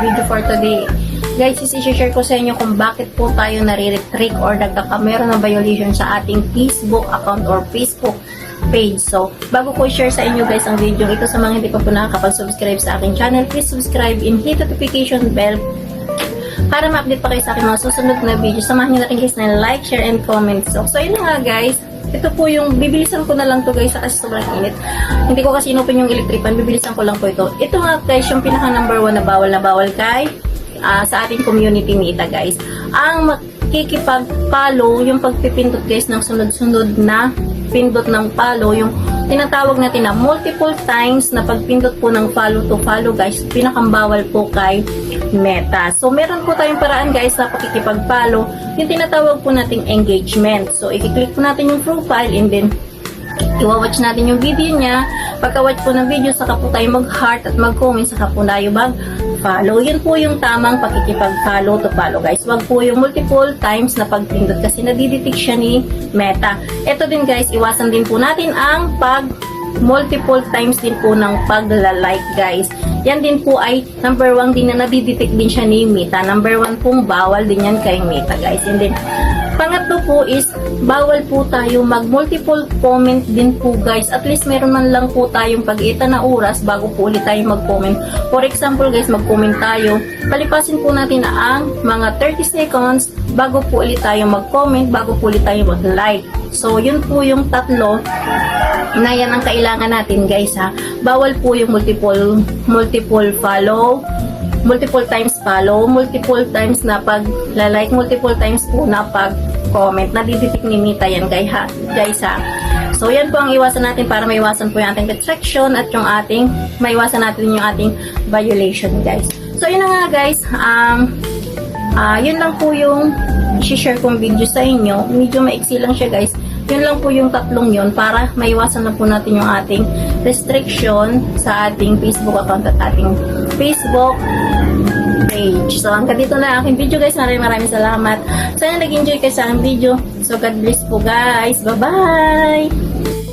video for today. Guys, isi-share ko sa inyo kung bakit po tayo nare-retrick or nagkakameron ng violation sa ating Facebook account or Facebook page. So, bago ko share sa inyo guys ang video ito sa mga hindi pa po nakakapag-subscribe sa aking channel, please subscribe and hit notification bell para ma-update pa kayo sa aking mga susunod na video. Samahan nyo na rin guys na like, share, and comment. So, so yun nga guys. Ito po yung, bibilisan ko na lang to guys kasi sobrang init. Hindi ko kasi inopen yung electric fan, bibilisan ko lang po ito. Ito nga guys, yung pinaka number one na bawal na bawal kay ah, sa ating community nita guys. Ang makikipag-follow, yung pagpipindot guys ng sunod-sunod na pindot ng follow, yung tinatawag natin na multiple times na pagpindot po ng follow to follow guys, pinakambawal po kay Meta. So, meron po tayong paraan guys na pakikipag-follow, yung tinatawag po nating engagement. So, i-click po natin yung profile and then iwa-watch natin yung video niya. Pagka-watch po ng video, saka po tayo mag-heart at mag-comment, saka po tayo mag-follow. Yun po yung tamang pakikipag-follow to follow, guys. Wag po yung multiple times na pagpindot kasi nadidetect siya ni Meta. Ito din, guys, iwasan din po natin ang pag multiple times din po ng pagla-like, guys. Yan din po ay number one din na nadidetect din siya ni Meta. Number one pong bawal din yan kay Meta, guys. And then, Pangatlo po is, bawal po tayo mag-multiple comment din po guys. At least meron man lang po tayong pag-ita na oras bago po ulit tayo mag-comment. For example guys, mag-comment tayo. Palipasin po natin na ang mga 30 seconds bago po ulit tayo mag-comment, bago po ulit tayo mag-like. So, yun po yung tatlo na yan ang kailangan natin guys ha. Bawal po yung multiple multiple follow, multiple times follow, multiple times na pag like, multiple times po na pag comment. Nadidetect ni Mita yan guys ha. Guys ha. So yan po ang iwasan natin para maiwasan po yung ating restriction at yung ating maiwasan natin yung ating violation guys. So yun na nga guys. Um, Ah, yun lang po yung share kong video sa inyo. Medyo maiksi lang siya guys. Yun lang po yung tatlong yun para maiwasan na po natin yung ating restriction sa ating Facebook account at ating Facebook page. So, hanggang dito na aking video guys. Maraming maraming salamat. Sana nag-enjoy kayo sa aking video. So, God bless po guys. Bye-bye!